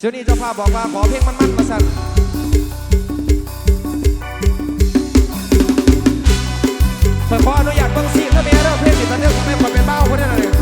เจ้านี้เจ้าภาพบอกว่าขอเพลงมันมันมาสั่นเปิดขออนุญาตบังสิ่งล้วเมียเริ่มเพลงติดตันเดียวผมไม่ขอเป็นเบ้าคนนั้นเลย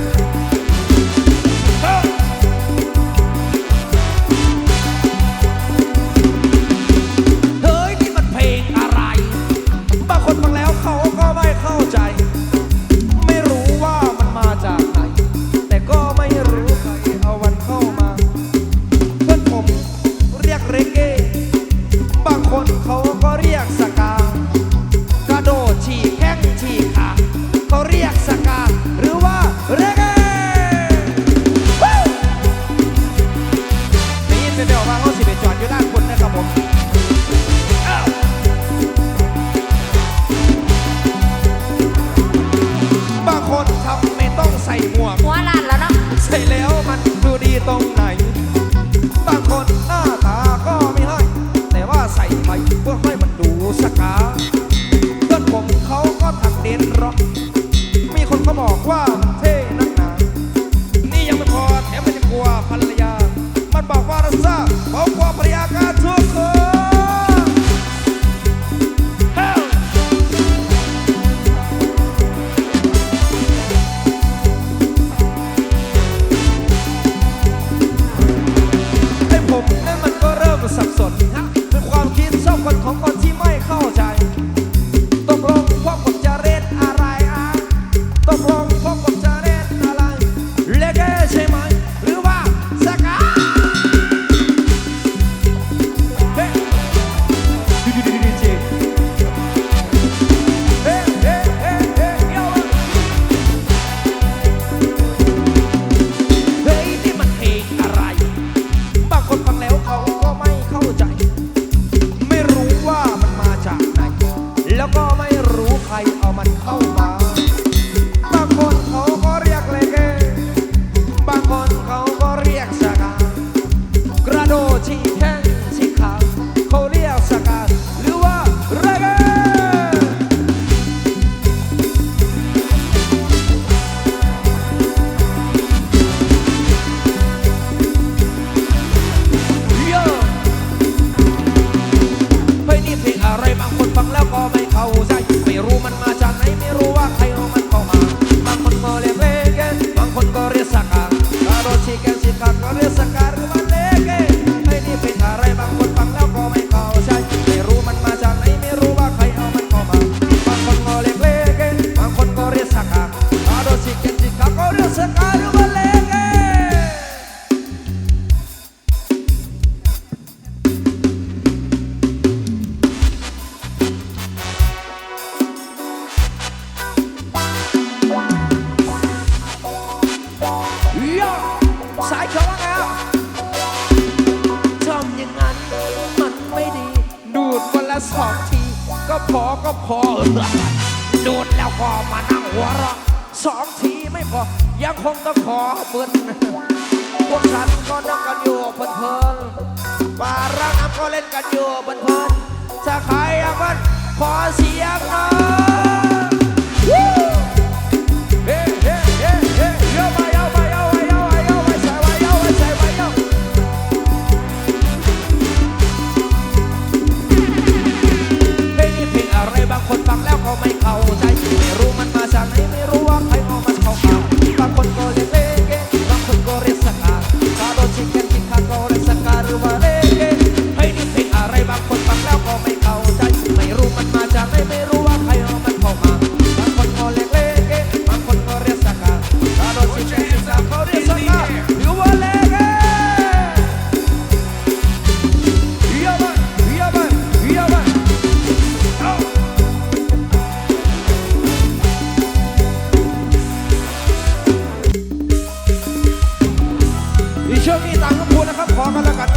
Malacan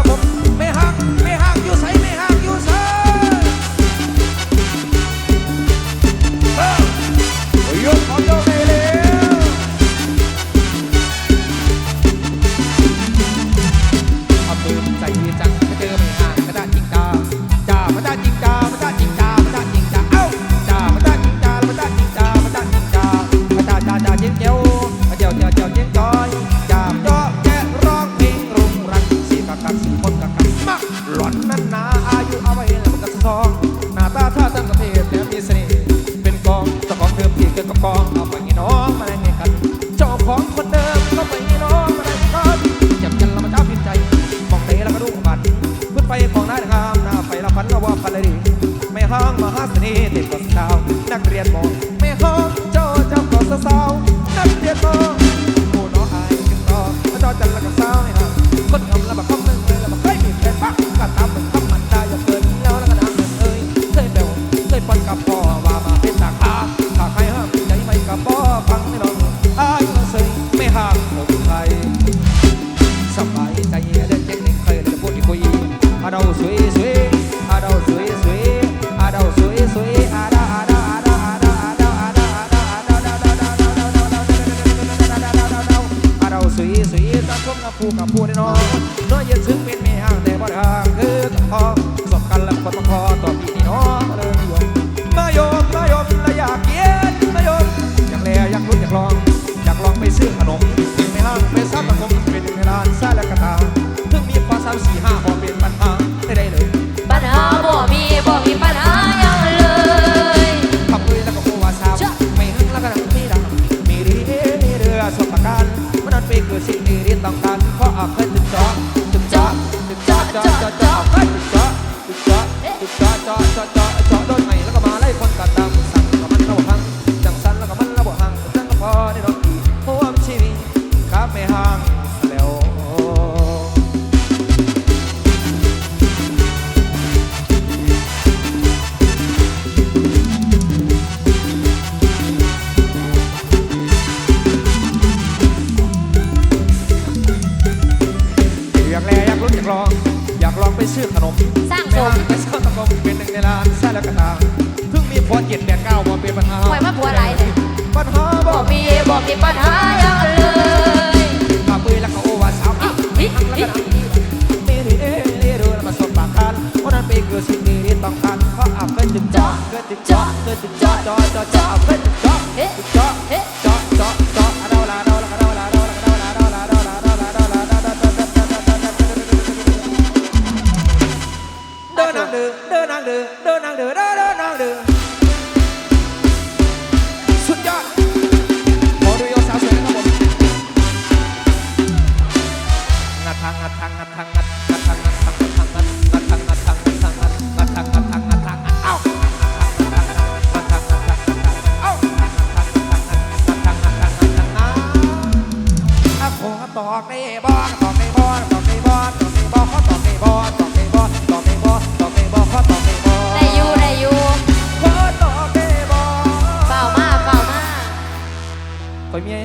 ของคนเดิมก็ไม่มีน้องอะไรก็จับยันละมาเจ้าพิมใจมองเตะแล้วก็ดูบัตรพุ่ไปของนายข้ามหน้าไปละพันก็ว่าพันเลยดีไม่ห้างมหาเสน่ห์ติด กับผู้กับผู้แน่นอนน้อยเย็นซึ้ง heart อยเมีย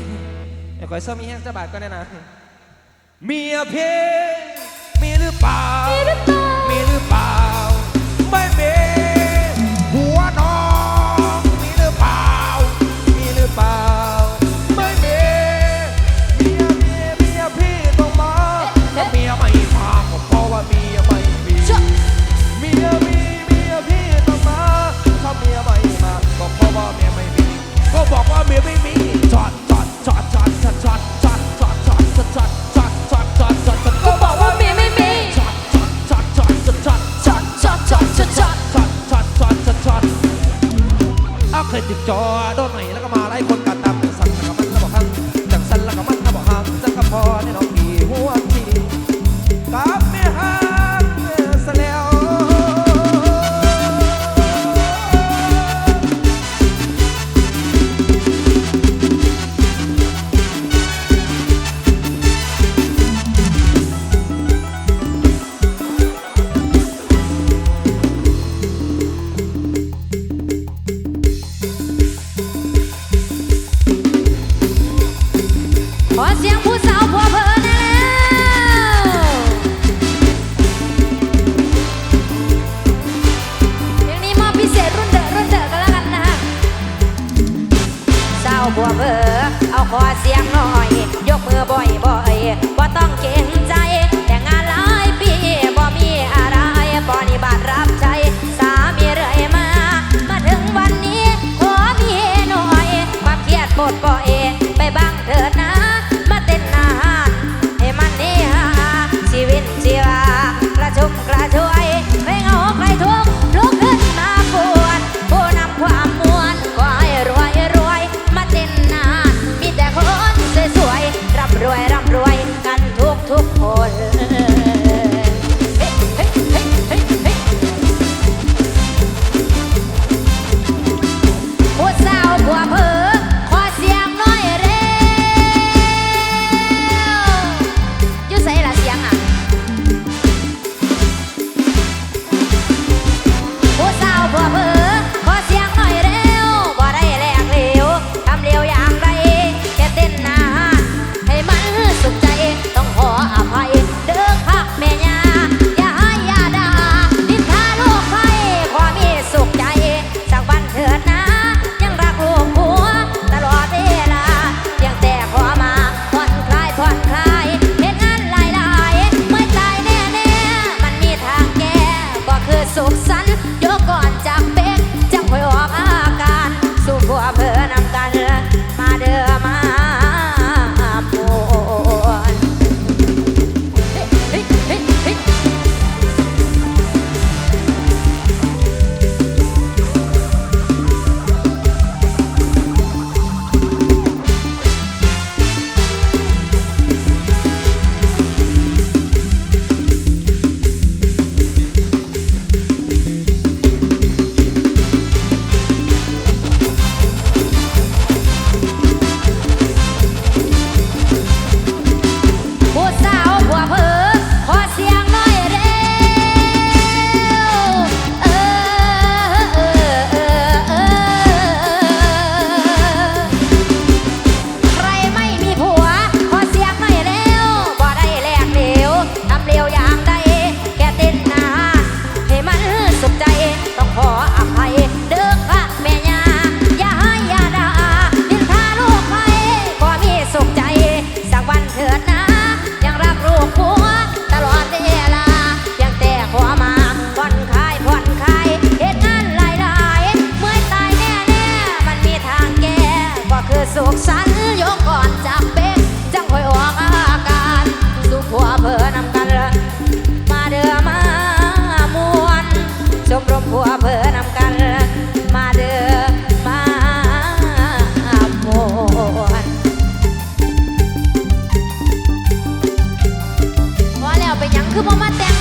ไอ้ข่อยเศร้ามีแห้งจะบาดก็แน่นะเมียเพลงมีหรือเปล่ามีหรือเปล่า จิบจอโดนหน่อยแล้วก็มาไล่คนกัดตามสั่งแล้วก็มันก็บอกฮัางจังสันแล้วก็มันก็บอกฮัางจังก็พอในน้องพี่หัวทีครับ วเบอร์เอาขอเสียงหน่อย ยกมือบ่อยบ่อยบ่ต้องเก่งใจ แต่งานหลายปีบ่มีอะไรปนิบัติรับใช้ สามีเรื่อยมา มาถึงวันนี้ขอมีหน่อย ความเครียดปลดปล่อยไปบ้างเถิดนะ ผัวเบอร์นำกัน มาเด้อมาโมนพอแล้วไปยังคือบ่มาแต่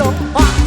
融化